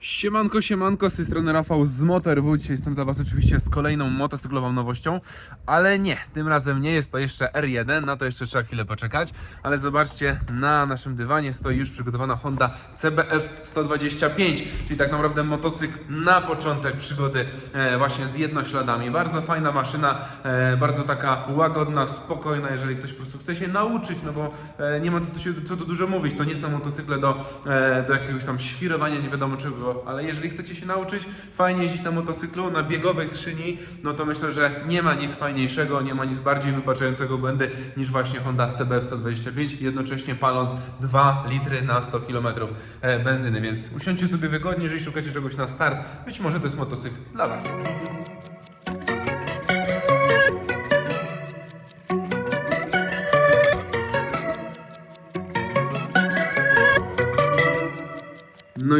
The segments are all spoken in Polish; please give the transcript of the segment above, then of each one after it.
Siemanko, siemanko, z tej strony Rafał z Motorwu. Dzisiaj jestem dla Was oczywiście z kolejną motocyklową nowością, ale nie, tym razem nie jest to jeszcze R1, na to jeszcze trzeba chwilę poczekać, ale zobaczcie, na naszym dywanie stoi już przygotowana Honda CBF 125, czyli tak naprawdę motocykl na początek przygody e, właśnie z jednośladami. Bardzo fajna maszyna, e, bardzo taka łagodna, spokojna, jeżeli ktoś po prostu chce się nauczyć, no bo e, nie ma tu co tu dużo mówić, to nie są motocykle do, do jakiegoś tam świrowania, nie wiadomo czego, ale jeżeli chcecie się nauczyć fajnie jeździć na motocyklu, na biegowej skrzyni, no to myślę, że nie ma nic fajniejszego, nie ma nic bardziej wybaczającego błędy niż właśnie Honda CBF 125, jednocześnie paląc 2 litry na 100 km e, benzyny, więc usiądźcie sobie wygodnie, jeżeli szukacie czegoś na start, być może to jest motocykl dla Was.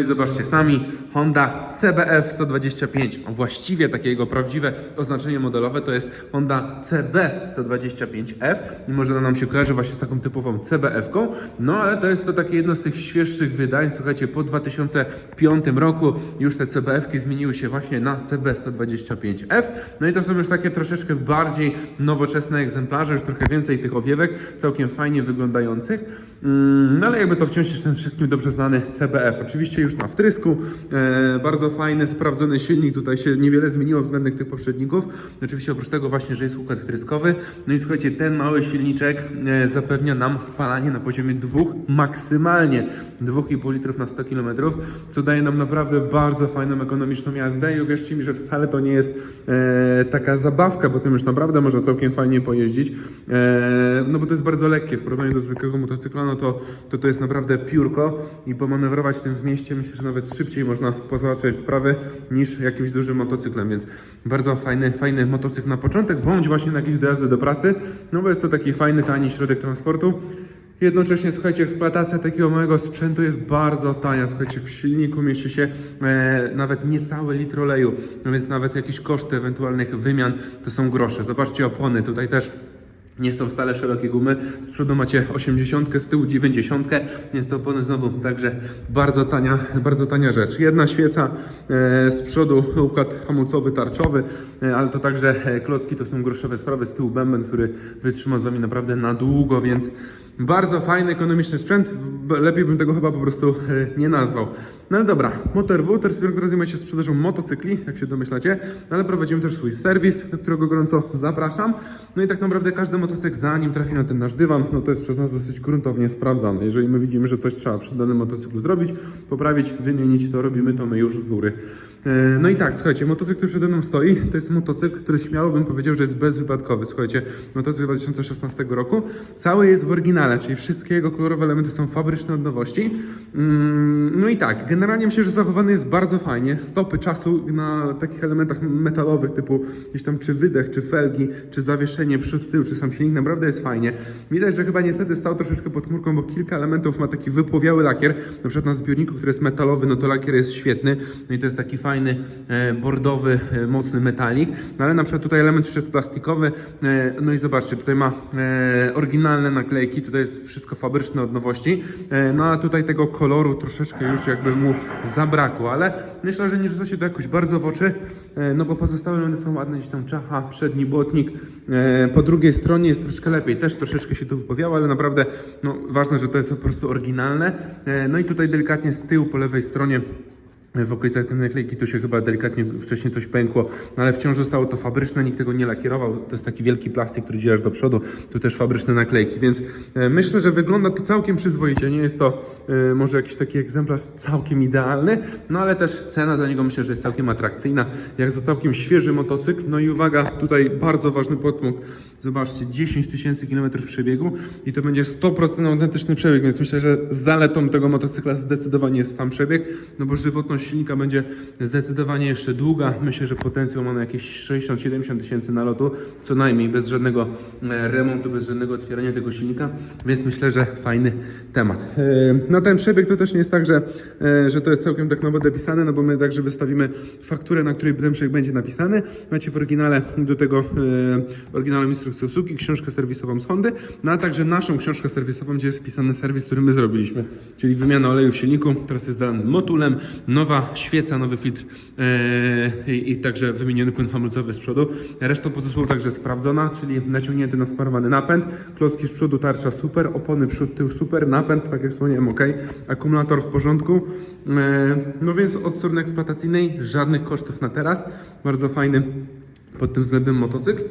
I zobaczcie sami, Honda CBF 125, a właściwie takie jego prawdziwe oznaczenie modelowe to jest Honda CB 125F i może ona nam się kojarzy właśnie z taką typową CBF-ką, no ale to jest to takie jedno z tych świeższych wydań, słuchajcie, po 2005 roku już te CBF-ki zmieniły się właśnie na CB 125F, no i to są już takie troszeczkę bardziej nowoczesne egzemplarze, już trochę więcej tych owiewek, całkiem fajnie wyglądających, Mm, no ale jakby to wciąż jest ten wszystkim dobrze znany CBF, oczywiście już na wtrysku, e, bardzo fajny, sprawdzony silnik, tutaj się niewiele zmieniło względem tych poprzedników, oczywiście oprócz tego właśnie, że jest układ wtryskowy, no i słuchajcie, ten mały silniczek e, zapewnia nam spalanie na poziomie 2, maksymalnie 2,5 litrów na 100 km, co daje nam naprawdę bardzo fajną, ekonomiczną jazdę. I uwierzcie mi, że wcale to nie jest e, taka zabawka, bo tym już naprawdę można całkiem fajnie pojeździć, no bo to jest bardzo lekkie. W porównaniu do zwykłego motocykla, no to, to to jest naprawdę piórko i pomanewrować tym w mieście myślę, że nawet szybciej można pozałatwiać sprawy niż jakimś dużym motocyklem, więc bardzo fajny, fajny motocykl na początek, bądź właśnie na jakieś dojazdy do pracy, no bo jest to taki fajny, tani środek transportu. Jednocześnie, słuchajcie, eksploatacja takiego małego sprzętu jest bardzo tania. Słuchajcie, w silniku mieści się e, nawet niecały litr oleju, no więc nawet jakieś koszty ewentualnych wymian to są grosze. Zobaczcie opony, tutaj też nie są wcale szerokie gumy. Z przodu macie 80, z tyłu 90. Jest to opony znowu także bardzo tania, bardzo tania rzecz. Jedna świeca, e, z przodu układ hamulcowy, tarczowy, e, ale to także e, klocki to są groszowe sprawy. Z tyłu bęben, który wytrzyma z Wami naprawdę na długo, więc bardzo fajny, ekonomiczny sprzęt. Lepiej bym tego chyba po prostu e, nie nazwał. No ale dobra, Motor W, teraz zajmuje się sprzedażą motocykli, jak się domyślacie, no ale prowadzimy też swój serwis, do którego gorąco zapraszam. No i tak naprawdę każdy motocykl, zanim trafi na ten nasz dywan, no to jest przez nas dosyć gruntownie sprawdzany. Jeżeli my widzimy, że coś trzeba przy danym motocyklu zrobić, poprawić, wymienić, to robimy to my już z góry. E, No i tak, słuchajcie, motocykl, który przede mną stoi, to jest motocykl, który śmiało bym powiedział, że jest bezwypadkowy. Słuchajcie, motocykl 2016 roku, cały jest w oryginale, czyli wszystkie jego kolorowe elementy są fabryczne od nowości. Mm, No i tak, generalnie myślę, że zachowany jest bardzo fajnie. Stopy czasu na takich elementach metalowych, typu gdzieś tam czy wydech, czy felgi, czy zawieszenie przód, tył, czy sam silnik, naprawdę jest fajnie. Widać, że chyba niestety stał troszeczkę pod chmurką, bo kilka elementów ma taki wypłowiały lakier. Na przykład na zbiorniku, który jest metalowy, no to lakier jest świetny. No i to jest taki fajny, e, bordowy, e, mocny metalik. No ale na przykład tutaj element już jest plastikowy. E, no i zobaczcie, tutaj ma oryginalne naklejki, tutaj jest wszystko fabryczne od nowości. E, no a tutaj tego koloru troszeczkę już jakby mu zabrakło, ale myślę, że nie rzuca się to jakoś bardzo w oczy, e, no bo pozostałe elementy są ładne, gdzieś tam czacha, przedni błotnik. E, po drugiej stronie jest troszkę lepiej, też troszeczkę się to wypowiało, ale naprawdę no, ważne, że to jest po prostu oryginalne. No i tutaj delikatnie z tyłu po lewej stronie w okolicach tej naklejki to się chyba delikatnie wcześniej coś pękło, no ale wciąż zostało to fabryczne, nikt tego nie lakierował. To jest taki wielki plastik, który idzie aż do przodu. Tu też fabryczne naklejki, więc e, myślę, że wygląda to całkiem przyzwoicie. Nie jest to e, może jakiś taki egzemplarz całkiem idealny, no ale też cena za niego myślę, że jest całkiem atrakcyjna, jak za całkiem świeży motocykl. No i uwaga, tutaj bardzo ważny podpunkt. Zobaczcie, 10 tysięcy kilometrów przebiegu i to będzie 100% autentyczny przebieg, więc myślę, że zaletą tego motocykla zdecydowanie jest sam przebieg, no bo żywotność silnika będzie zdecydowanie jeszcze długa. Myślę, że potencjał ma na jakieś 60-70 tysięcy nalotu, co najmniej, bez żadnego e, remontu, bez żadnego otwierania tego silnika, więc myślę, że fajny temat. E, Na ten przebieg to też nie jest tak, że, e, że to jest całkiem tak nowo dopisane, no bo my także wystawimy fakturę, na której ten przebieg będzie napisany. Macie w oryginale do tego oryginalną instrukcję obsługi, książkę serwisową z Hondy, no a także naszą książkę serwisową, gdzie jest wpisany serwis, który my zrobiliśmy, czyli wymiana oleju w silniku, teraz jest danym motulem, nowa świeca, nowy filtr yy, i, także wymieniony płyn hamulcowy z przodu. Reszta podzespołu także sprawdzona, czyli naciągnięty, nasmarowany napęd, klocki z przodu, tarcza super, opony przód, tył super, napęd, tak jak wspomniałem, ok, akumulator w porządku. Yy, no więc od strony eksploatacyjnej żadnych kosztów na teraz. Bardzo fajny pod tym względem motocykl.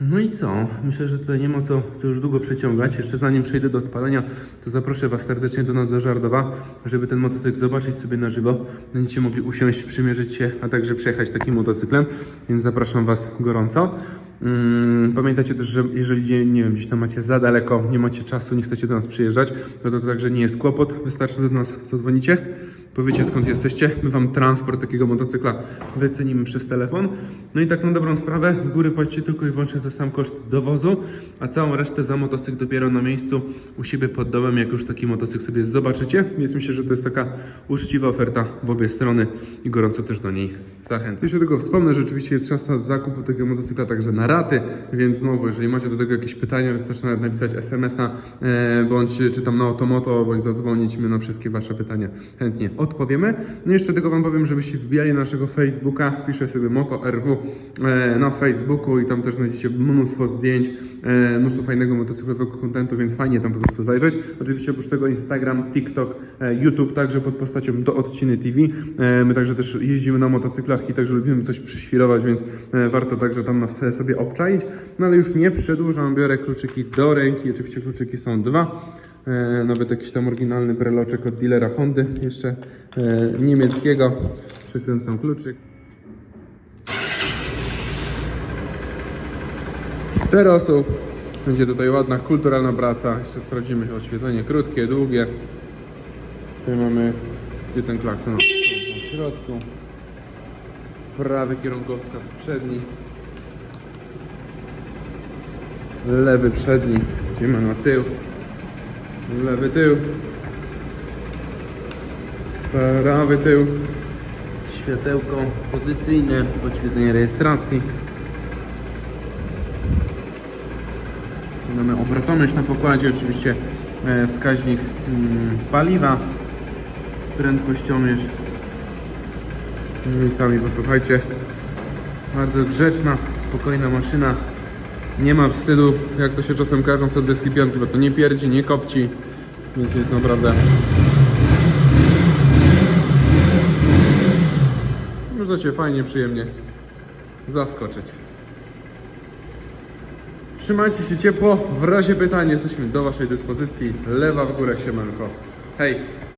No i co? Myślę, że tutaj nie ma co, co już długo przeciągać. Jeszcze zanim przejdę do odpalenia, to zaproszę Was serdecznie do nas do Żardowa, żeby ten motocykl zobaczyć sobie na żywo. Będziecie mogli usiąść, przymierzyć się, a także przejechać takim motocyklem, więc zapraszam Was gorąco. Mm, pamiętajcie też, że jeżeli nie, wiem, gdzieś tam macie za daleko, nie macie czasu, nie chcecie do nas przyjeżdżać, to to także nie jest kłopot. Wystarczy, że do nas zadzwonicie, powiecie skąd jesteście, my Wam transport takiego motocykla wycenimy przez telefon. No i tak na dobrą sprawę, z góry płacicie tylko i wyłącznie za sam koszt dowozu, a całą resztę za motocykl dopiero na miejscu u siebie pod domem, jak już taki motocykl sobie zobaczycie. Więc myślę, że to jest taka uczciwa oferta w obie strony i gorąco też do niej zachęcam. Jeszcze tylko wspomnę, że oczywiście jest szansa zakupu takiego motocykla także na raty, więc znowu, jeżeli macie do tego jakieś pytania, wystarczy nawet napisać SMS-a, e, bądź czy tam na Automoto, bądź zadzwonić, my na wszystkie Wasze pytania chętnie odpowiemy. No i jeszcze tylko Wam powiem, żebyście wbijali na naszego Facebooka, wpiszę sobie Moto RW e, na Facebooku i tam też znajdziecie mnóstwo zdjęć, e, mnóstwo fajnego motocyklowego kontentu, więc fajnie tam po prostu zajrzeć. Oczywiście oprócz tego Instagram, TikTok, e, YouTube, także pod postacią do odciny TV. My także też jeździmy na motocyklach i także lubimy coś przyświrować, więc warto także tam nas sobie obczaić. No ale już nie przedłużam, biorę kluczyki do ręki, oczywiście kluczyki są dwa. E, nawet jakiś tam oryginalny breloczek od dealera Hondy, jeszcze e, niemieckiego. Przykręcam kluczyk. Osób. Będzie tutaj ładna, kulturalna praca. Jeszcze sprawdzimy oświetlenie krótkie, długie. Tutaj mamy, gdzie ten klakson w środku. Prawy kierunkowskaz przedni. Lewy przedni. Idziemy na tył. Lewy tył. Prawy tył. Światełko pozycyjne, podświetlenie rejestracji. Mamy obrotomierz na pokładzie, oczywiście e, wskaźnik mm, paliwa, prędkościomierz. No i sami posłuchajcie, bardzo grzeczna, spokojna maszyna. Nie ma wstydu, jak to się czasem każą sobie deski piątki, bo to nie pierdzi, nie kopci, więc jest naprawdę... Można Cię fajnie, przyjemnie zaskoczyć. Trzymajcie się ciepło. W razie pytań jesteśmy do Waszej dyspozycji. Lewa w górę, siemanko. Hej!